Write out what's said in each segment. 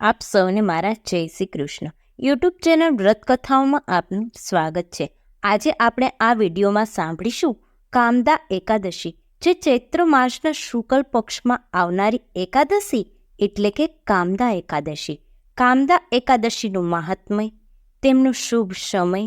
આપ સૌને મારા જય શ્રી કૃષ્ણ. યુટ્યુબ ચેનલ વ્રતકથાઓમાં આપનું સ્વાગત છે. આજે આપણે આ વિડીયોમાં સાંભળીશું કામદા એકાદશી, જે ચૈત્ર માસના શુક્લ પક્ષમાં આવનારી એકાદશી એટલે કે કામદા એકાદશી. કામદા એકાદશીનું મહાત્મય, તેમનો શુભ સમય,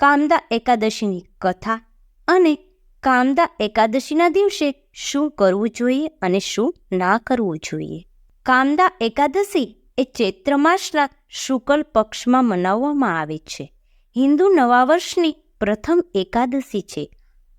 કામદા એકાદશીની કથા અને કામદા એકાદશીના દિવસે શું કરવું જોઈએ અને શું ના કરવું જોઈએ. કામદા એકાદશી એ ચૈત્ર માસના શુક્લ પક્ષમાં મનાવવામાં આવે છે. હિન્દુ નવા વર્ષની પ્રથમ એકાદશી છે.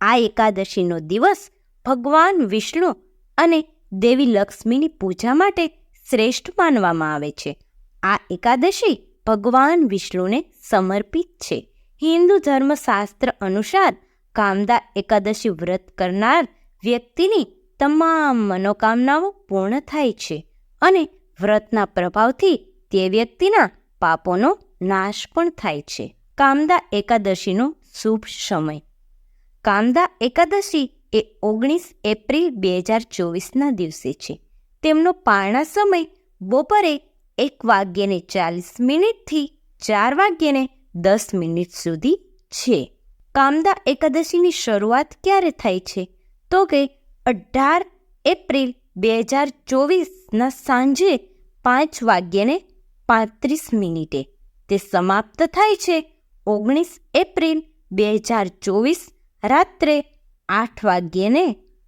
આ એકાદશીનો દિવસ ભગવાન વિષ્ણુ અને દેવી લક્ષ્મીની પૂજા માટે શ્રેષ્ઠ માનવામાં આવે છે. આ એકાદશી ભગવાન વિષ્ણુને સમર્પિત છે. હિન્દુ ધર્મશાસ્ત્ર અનુસાર કામદા એકાદશી વ્રત કરનાર વ્યક્તિની તમામ મનોકામનાઓ પૂર્ણ થાય છે અને વ્રતના પ્રભાવથી તે વ્યક્તિના પાપોનો નાશ પણ થાય છે. કામદા એકાદશીનો શુભ સમય. કામદા એકાદશી એ ઓગણીસ એપ્રિલ બે હજાર ચોવીસના દિવસે છે. તેમનો પારણા સમય બપોરે એક વાગ્યે ચાલીસ મિનિટથી ચાર વાગ્યે દસ મિનિટ સુધી છે. કામદા એકાદશીની શરૂઆત ક્યારે થાય છે? તો કે અઢાર એપ્રિલ બે હજાર ચોવીસના સાંજે પાંચ વાગ્યે પાંત્રીસ મિનિટે. તે સમાપ્ત થાય છે ઓગણીસ એપ્રિલ બે હજાર ચોવીસ રાત્રે આઠ વાગ્યે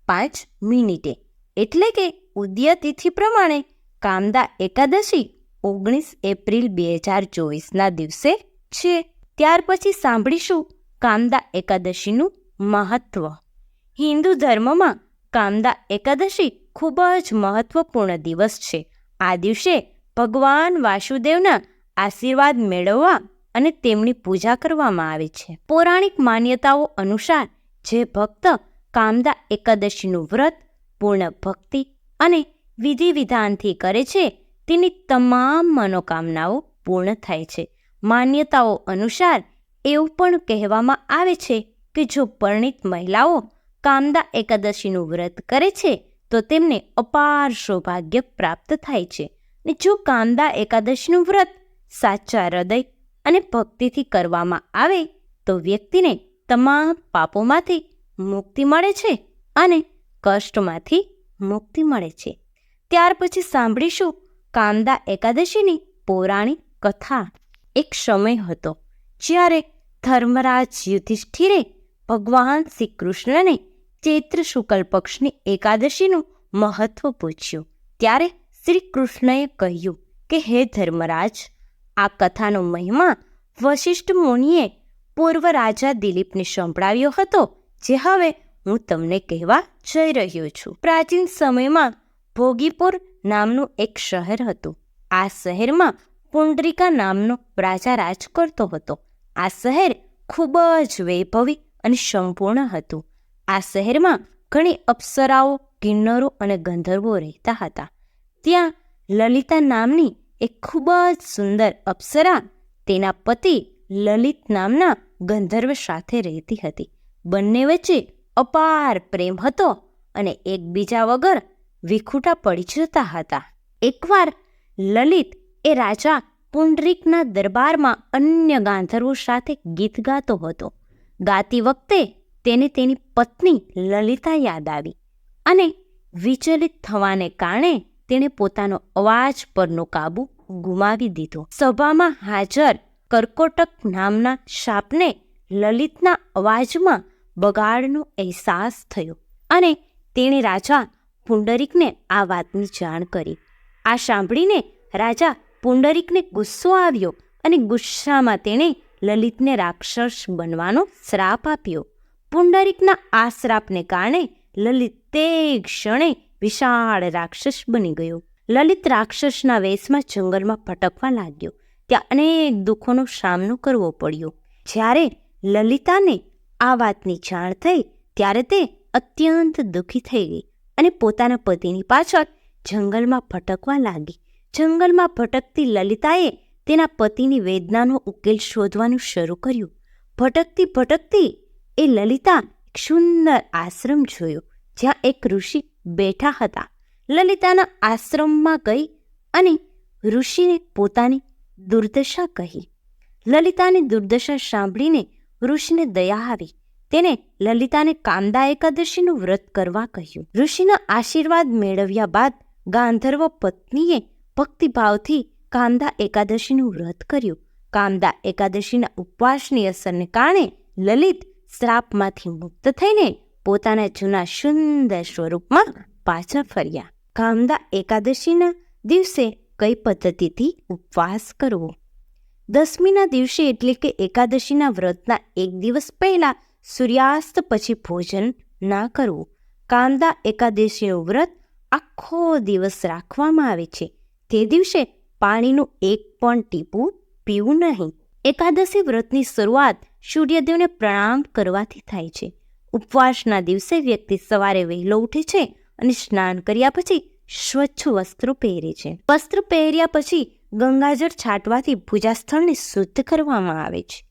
પાંચ મિનિટે. એટલે કે ઉદય તિથિ પ્રમાણે કામદા એકાદશી ઓગણીસ એપ્રિલ બે હજાર ચોવીસના દિવસે છે. ત્યાર પછી સાંભળીશું કામદા એકાદશીનું મહત્વ. હિન્દુ ધર્મમાં કામદા એકાદશી ખૂબ જ મહત્વપૂર્ણ દિવસ છે. આ દિવસે ભગવાન વાસુદેવના આશીર્વાદ મેળવવા અને તેમની પૂજા કરવામાં આવે છે. પૌરાણિક માન્યતાઓ અનુસાર જે ભક્ત કામદા એકાદશીનું વ્રત, પૂર્ણ ભક્તિ અને વિધિ વિધાનથી કરે છે, તેની તમામ મનોકામનાઓ પૂર્ણ થાય છે. માન્યતાઓ અનુસાર એવું પણ કહેવામાં આવે છે કે જો પરણિત મહિલાઓ કામદા એકાદશીનું વ્રત કરે છે તો તેમને અપાર સૌભાગ્ય પ્રાપ્ત થાય છે. ને જો કાંદા એકાદશીનું વ્રત સાચા હૃદય અને ભક્તિથી કરવામાં આવે, તો વ્યક્તિને તમામ પાપોમાંથી મુક્તિ મળે છે અને કષ્ટમાંથી મુક્તિ મળે છે. ત્યાર પછી સાંભળીશું કાંદા એકાદશીની પૌરાણિક કથા. એક સમય હતો જ્યારે ધર્મરાજ યુધિષ્ઠિરે ભગવાન શ્રી કૃષ્ણને ચૈત્ર શુક્લ પક્ષની એકાદશીનું મહત્વ પૂછ્યું. ત્યારે શ્રી કૃષ્ણએ કહ્યું કે, હે ધર્મરાજ, આ કથાનો મહિમા વશિષ્ઠ મુનિએ પૂર્વ રાજા દિલીપને સંભળાવ્યો હતો, જે હવે હું તમને કહેવા જઈ રહ્યો છું. પ્રાચીન સમયમાં ભોગીપુર નામનું એક શહેર હતું. આ શહેરમાં પુંડરીકા નામનો રાજા રાજ કરતો હતો. આ શહેર ખૂબ જ વૈભવી અને સંપૂર્ણ હતું. આ શહેરમાં ઘણી અપ્સરાઓ, કિન્નરો અને ગંધર્વો રહેતા હતા. ત્યાં લલિતા નામની એક ખૂબ જ સુંદર અપ્સરા તેના પતિ લલિત નામના ગંધર્વ સાથે રહેતી હતી. બંને વચ્ચે અપાર પ્રેમ હતો અને એકબીજા વગર વિખૂટા પડી જતા હતા. એકવાર લલિત એ રાજા પુંડરીકના દરબારમાં અન્ય ગાંધર્વો સાથે ગીત ગાતો હતો. ગાતી વખતે તેને તેની પત્ની લલિતા યાદ આવી અને વિચલિત થવાને કારણે તેણે પોતાનો અવાજ પરનો કાબુ ગુમાવી દીધો. સભામાં હાજર કર્કોટક નામના શાપને લલિતના અવાજમાં બગાડનો અહેસાસ થયો અને તેણે રાજા પુંડરીકને આ વાતની જાણ કરી. આ સાંભળીને રાજા પુંડરીકને ગુસ્સો આવ્યો અને ગુસ્સામાં તેણે લલિતને રાક્ષસ બનવાનો શ્રાપ આપ્યો. પુંડરીકના આ શ્રાપને કારણે લલિત તે ક્ષણે વિશાળ રાક્ષસ બની ગયો. લલિત રાક્ષસના વેશમાં જંગલમાં ભટકવા લાગ્યો. ત્યાં અનેક દુઃખોનો સામનો કરવો પડ્યો. જ્યારે લલિતાને આ વાતની જાણ થઈ, ત્યારે તે અત્યંત દુઃખી થઈ ગઈ અને પોતાના પતિની પાછળ જંગલમાં ભટકવા લાગી. જંગલમાં ભટકતી લલિતાએ તેના પતિની વેદનાનો ઉકેલ શોધવાનું શરૂ કર્યું. ભટકતી ભટકતી એ લલિતા એક આશ્રમ જોયો, જ્યાં એક ઋષિ બેઠા હતા. લલિતાના આશ્રમમાં ગઈ અને ઋષિને પોતાની દુર્દશા કહી. લલિતાની દુર્દશા સાંભળીને ઋષિને દયા આવી. તેને લલિતાને કામદા એકાદશીનું વ્રત કરવા કહ્યું. ઋષિના આશીર્વાદ મેળવ્યા બાદ ગાંધર્વ પત્નીએ ભક્તિભાવથી કામદા એકાદશીનું વ્રત કર્યું. કામદા એકાદશીના ઉપવાસની અસરને કારણે લલિત શ્રાપમાંથી મુક્ત થઈને પોતાના જૂના સુંદર સ્વરૂપમાં પાછા ફર્યા. કામદા એકાદશીના દિવસે કઈ પદ્ધતિથી ઉપવાસ કરવો? દસમીના દિવસે એટલે કે એકાદશીના વ્રતના એક દિવસ પહેલા સૂર્યાસ્ત પછી ભોજન ના કરવું. કાંદા એકાદશીનું વ્રત આખો દિવસ રાખવામાં આવે છે. તે દિવસે પાણીનું એક પણ ટીપું પીવું નહીં. એકાદશી વ્રતની શરૂઆત સૂર્યદેવને પ્રણામ કરવાથી થાય છે. ઉપવાસના દિવસે વ્યક્તિ સવારે વહેલો ઉઠે છે અને સ્નાન કર્યા પછી સ્વચ્છ વસ્ત્રો પહેરે છે. વસ્ત્ર પહેર્યા પછી ગંગાજળ છાંટવાથી પૂજા સ્થળને શુદ્ધ કરવામાં આવે છે.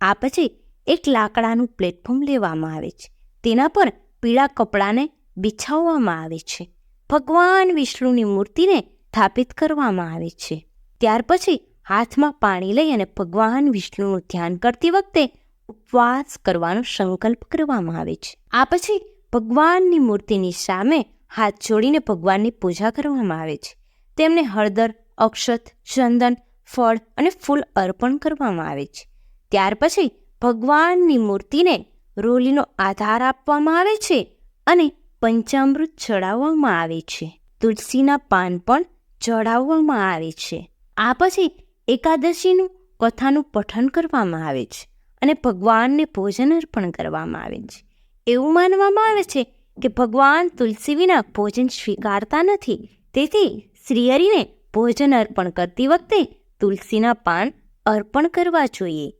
આ પછી એક લાકડાનું પ્લેટફોર્મ લેવામાં આવે છે. તેના પર પીળા કપડાને બિછાવવામાં આવે છે. ભગવાન વિષ્ણુની મૂર્તિને સ્થાપિત કરવામાં આવે છે. ત્યાર પછી હાથમાં પાણી લઈ અને ભગવાન વિષ્ણુનું ધ્યાન કરતી વખતે ઉપવાસ કરવાનો સંકલ્પ કરવામાં આવે છે. આ પછી ભગવાનની મૂર્તિની સામે હાથ જોડીને ભગવાનની પૂજા કરવામાં આવે છે. તેમને હળદર, અક્ષત, ચંદન, ફળ અને ફૂલ અર્પણ કરવામાં આવે છે. ત્યાર પછી ભગવાનની મૂર્તિને રોલીનો આધાર આપવામાં આવે છે અને પંચામૃત ચડાવવામાં આવે છે. તુલસીના પાન પણ ચડાવવામાં આવે છે. આ પછી એકાદશીનું કથાનું પઠન કરવામાં આવે છે અને ભગવાનને ભોજન અર્પણ કરવામાં આવે છે. એવું માનવામાં આવે છે કે ભગવાન તુલસી વિના ભોજન સ્વીકારતા નથી. તેથી શ્રીહરિને ભોજન અર્પણ કરતી વખતે તુલસીના પાન અર્પણ કરવા જોઈએ.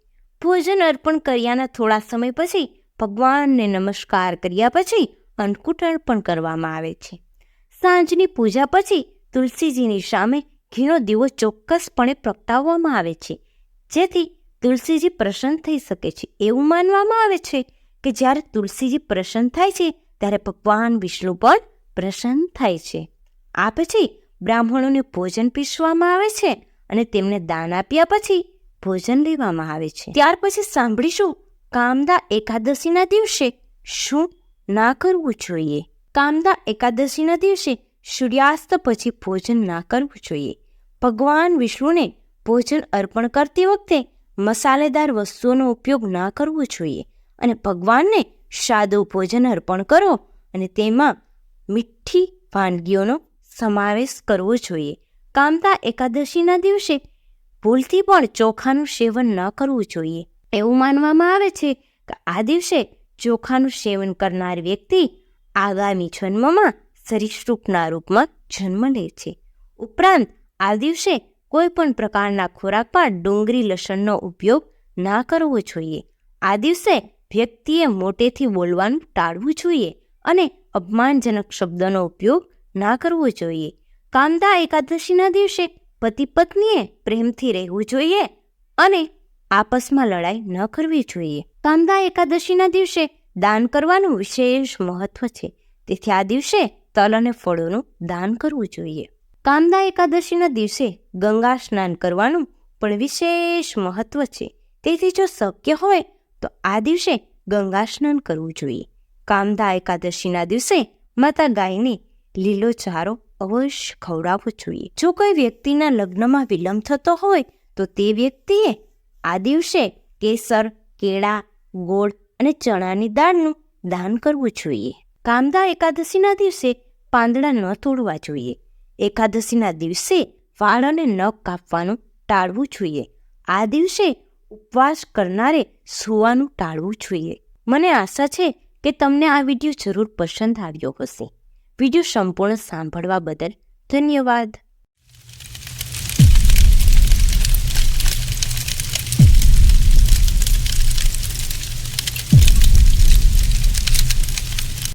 ભોજન અર્પણ કર્યાના થોડા સમય પછી ભગવાનને નમસ્કાર કર્યા પછી અન્નકૂટ અર્પણ કરવામાં આવે છે. સાંજની પૂજા પછી તુલસીજીની સામે ઘીનો દીવો ચોક્કસપણે પ્રગટાવવામાં આવે છે. જેથી તુલસીજી પ્રસન્ન થઈ શકે છે. એવું માનવામાં આવે છે કે જ્યારે તુલસીજી પ્રસન્ન થાય છે, ત્યારે ભગવાન વિષ્ણુ પણ પ્રસન્ન થાય છે. આ પછી બ્રાહ્મણોને ભોજન પીસવામાં આવે છે અને તેમને દાન આપ્યા પછી ભોજન લેવામાં આવે છે. ત્યાર પછી સાંભળીશું કામદા એકાદશીના દિવસે શું ના કરવું જોઈએ. કામદા એકાદશીના દિવસે સૂર્યાસ્ત પછી ભોજન ના કરવું જોઈએ. ભગવાન વિષ્ણુને ભોજન અર્પણ કરતી વખતે મસાલેદાર વસ્તુઓનો ઉપયોગ ના કરવો જોઈએ અને ભગવાનને સાદું ભોજન અર્પણ કરો અને તેમાં મીઠી વાનગીઓનો સમાવેશ કરવો જોઈએ. કામતા એકાદશીના દિવસે ભૂલથી પણ ચોખાનું સેવન ન કરવું જોઈએ. એવું માનવામાં આવે છે કે આ દિવસે ચોખાનું સેવન કરનાર વ્યક્તિ આગામી જન્મમાં સરીસૃપના રૂપમાં જન્મ લે છે. ઉપરાંત, આ દિવસે કોઈ પણ પ્રકારના ખોરાકમાં ડુંગળી લસણનો ઉપયોગ ના કરવો જોઈએ. આ દિવસે વ્યક્તિએ મોટેથી બોલવાનું ટાળવું જોઈએ અને અપમાનજનક શબ્દનો ઉપયોગ ના કરવો જોઈએ. કામદા એકાદશીના દિવસે પતિ પત્નીએ પ્રેમથી રહેવું જોઈએ અને આપસમાં લડાઈ ન કરવી જોઈએ. કામદા એકાદશીના દિવસે દાન કરવાનું વિશેષ મહત્વ છે. તેથી આ દિવસે તલ અને ફળોનું દાન કરવું જોઈએ. કામદા એકાદશીના દિવસે ગંગા સ્નાન કરવાનું પણ વિશેષ મહત્વ છે. તેથી જો શક્ય હોય, તો આ દિવસે ગંગા સ્નાન કરવું જોઈએ. કામદા એકાદશીના દિવસે માતા ગાયને લીલો ચારો અવશ્ય ખવડાવવો જોઈએ. જો કોઈ વ્યક્તિના લગ્નમાં વિલંબ થતો હોય, તો તે વ્યક્તિએ આ દિવસે કેસર, કેળા, ગોળ અને ચણાની દાળનું દાન કરવું જોઈએ. કામદા એકાદશીના દિવસે પાંદડા ન તોડવા જોઈએ. એકાદશીના દિવસે વાળ અને નખ કાપવાનું ટાળવું જોઈએ. આ દિવસે ઉપવાસ કરનારે સૂવાનું ટાળવું જોઈએ. મને આશા છે કે તમને આ વીડિયો જરૂર પસંદ આવ્યો હશે. વીડિયો સંપૂર્ણ સાંભળવા બદલ ધન્યવાદ.